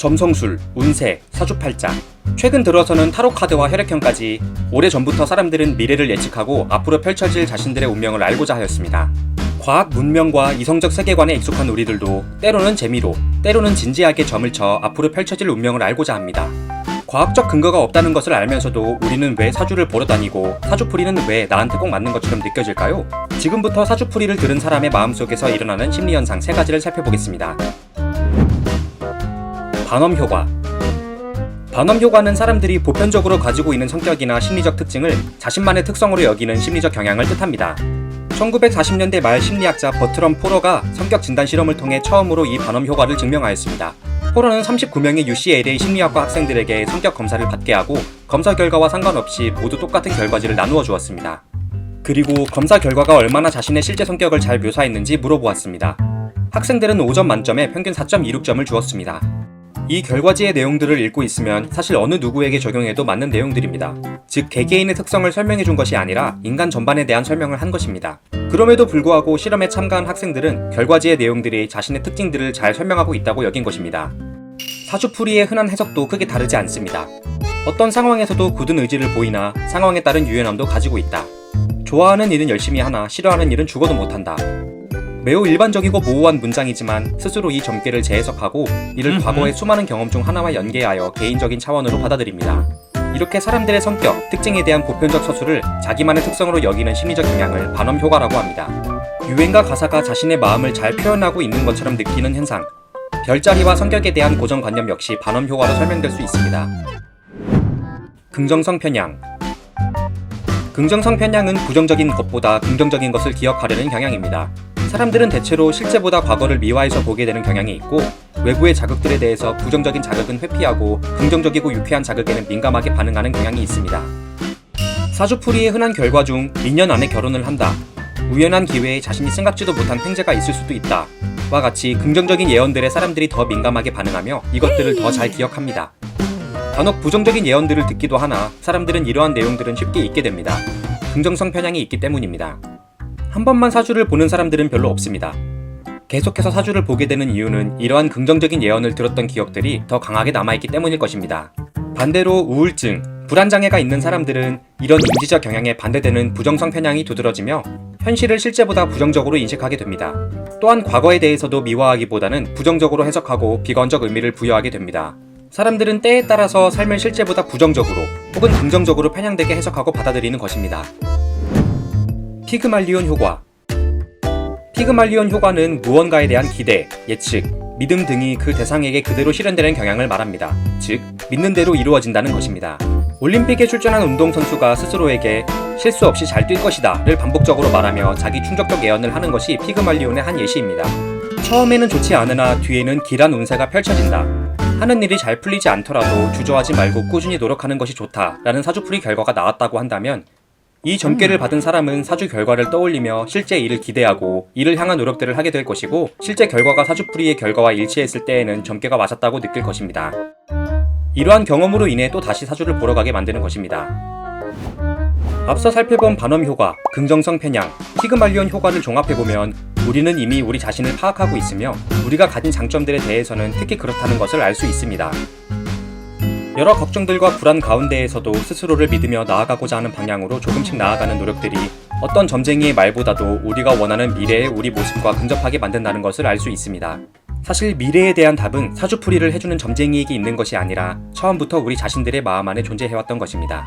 점성술, 운세, 사주팔자. 최근 들어서는 타로 카드와 혈액형까지 오래전부터 사람들은 미래를 예측하고 앞으로 펼쳐질 자신들의 운명을 알고자 하였습니다. 과학 문명과 이성적 세계관에 익숙한 우리들도 때로는 재미로, 때로는 진지하게 점을 쳐 앞으로 펼쳐질 운명을 알고자 합니다. 과학적 근거가 없다는 것을 알면서도 우리는 왜 사주를 보러 다니고 사주풀이는 왜 나한테 꼭 맞는 것처럼 느껴질까요? 지금부터 사주풀이를 들은 사람의 마음속에서 일어나는 심리현상 세 가지를 살펴보겠습니다. 반엄 효과 반엄 효과는 사람들이 보편적으로 가지고 있는 성격이나 심리적 특징을 자신만의 특성으로 여기는 심리적 경향을 뜻합니다. 1940년대 말 심리학자 버트럼 포러가 성격 진단 실험을 통해 처음으로 이 반엄 효과를 증명하였습니다. 포러는 39명의 UCLA 심리학과 학생들에게 성격 검사를 받게 하고 검사 결과와 상관없이 모두 똑같은 결과지를 나누어 주었습니다. 그리고 검사 결과가 얼마나 자신의 실제 성격을 잘 묘사했는지 물어보았습니다. 학생들은 5점 만점에 평균 4.26점을 주었습니다. 이 결과지의 내용들을 읽고 있으면 사실 어느 누구에게 적용해도 맞는 내용들입니다. 즉, 개개인의 특성을 설명해 준 것이 아니라 인간 전반에 대한 설명을 한 것입니다. 그럼에도 불구하고 실험에 참가한 학생들은 결과지의 내용들이 자신의 특징들을 잘 설명하고 있다고 여긴 것입니다. 사주풀이의 흔한 해석도 크게 다르지 않습니다. 어떤 상황에서도 굳은 의지를 보이나 상황에 따른 유연함도 가지고 있다. 좋아하는 일은 열심히 하나 싫어하는 일은 죽어도 못한다. 매우 일반적이고 모호한 문장이지만 스스로 이 점괘를 재해석하고 이를 음흠. 과거의 수많은 경험 중 하나와 연계하여 개인적인 차원으로 받아들입니다. 이렇게 사람들의 성격, 특징에 대한 보편적 서술을 자기만의 특성으로 여기는 심리적 경향을 반엄 효과라고 합니다. 유행과 가사가 자신의 마음을 잘 표현하고 있는 것처럼 느끼는 현상. 별자리와 성격에 대한 고정관념 역시 반엄 효과로 설명될 수 있습니다. 긍정성 편향. 긍정성 편향은 부정적인 것보다 긍정적인 것을 기억하려는 경향입니다. 사람들은 대체로 실제보다 과거를 미화해서 보게 되는 경향이 있고 외부의 자극들에 대해서 부정적인 자극은 회피하고 긍정적이고 유쾌한 자극에는 민감하게 반응하는 경향이 있습니다. 사주풀이의 흔한 결과 중 2년 안에 결혼을 한다. 우연한 기회에 자신이 생각지도 못한 횡재가 있을 수도 있다. 와 같이 긍정적인 예언들에 사람들이 더 민감하게 반응하며 이것들을 더 잘 기억합니다. 간혹 부정적인 예언들을 듣기도 하나 사람들은 이러한 내용들은 쉽게 잊게 됩니다. 긍정성 편향이 있기 때문입니다. 한 번만 사주를 보는 사람들은 별로 없습니다. 계속해서 사주를 보게 되는 이유는 이러한 긍정적인 예언을 들었던 기억들이 더 강하게 남아있기 때문일 것입니다. 반대로 우울증, 불안장애가 있는 사람들은 이런 인지적 경향에 반대되는 부정성 편향이 두드러지며 현실을 실제보다 부정적으로 인식하게 됩니다. 또한 과거에 대해서도 미화하기보다는 부정적으로 해석하고 비관적 의미를 부여하게 됩니다. 사람들은 때에 따라서 삶을 실제보다 부정적으로 혹은 긍정적으로 편향되게 해석하고 받아들이는 것입니다. 피그말리온 효과 피그말리온 효과는 무언가에 대한 기대, 예측, 믿음 등이 그 대상에게 그대로 실현되는 경향을 말합니다. 즉, 믿는 대로 이루어진다는 것입니다. 올림픽에 출전한 운동선수가 스스로에게 실수 없이 잘 뛸 것이다 를 반복적으로 말하며 자기 충격적 예언을 하는 것이 피그말리온의 한 예시입니다. 처음에는 좋지 않으나 뒤에는 길한 운세가 펼쳐진다. 하는 일이 잘 풀리지 않더라도 주저하지 말고 꾸준히 노력하는 것이 좋다 라는 사주풀이 결과가 나왔다고 한다면 이 점괘를 받은 사람은 사주 결과를 떠올리며 실제 일을 기대하고 이를 향한 노력들을 하게 될 것이고 실제 결과가 사주풀이의 결과와 일치했을 때에는 점괘가 맞았다고 느낄 것입니다. 이러한 경험으로 인해 또 다시 사주를 보러 가게 만드는 것입니다. 앞서 살펴본 반엄 효과, 긍정성 편향, 피그말리온 효과를 종합해보면 우리는 이미 우리 자신을 파악하고 있으며 우리가 가진 장점들에 대해서는 특히 그렇다는 것을 알 수 있습니다. 여러 걱정들과 불안 가운데에서도 스스로를 믿으며 나아가고자 하는 방향으로 조금씩 나아가는 노력들이 어떤 점쟁이의 말보다도 우리가 원하는 미래의 우리 모습과 근접하게 만든다는 것을 알 수 있습니다. 사실 미래에 대한 답은 사주풀이를 해주는 점쟁이에게 있는 것이 아니라 처음부터 우리 자신들의 마음 안에 존재해왔던 것입니다.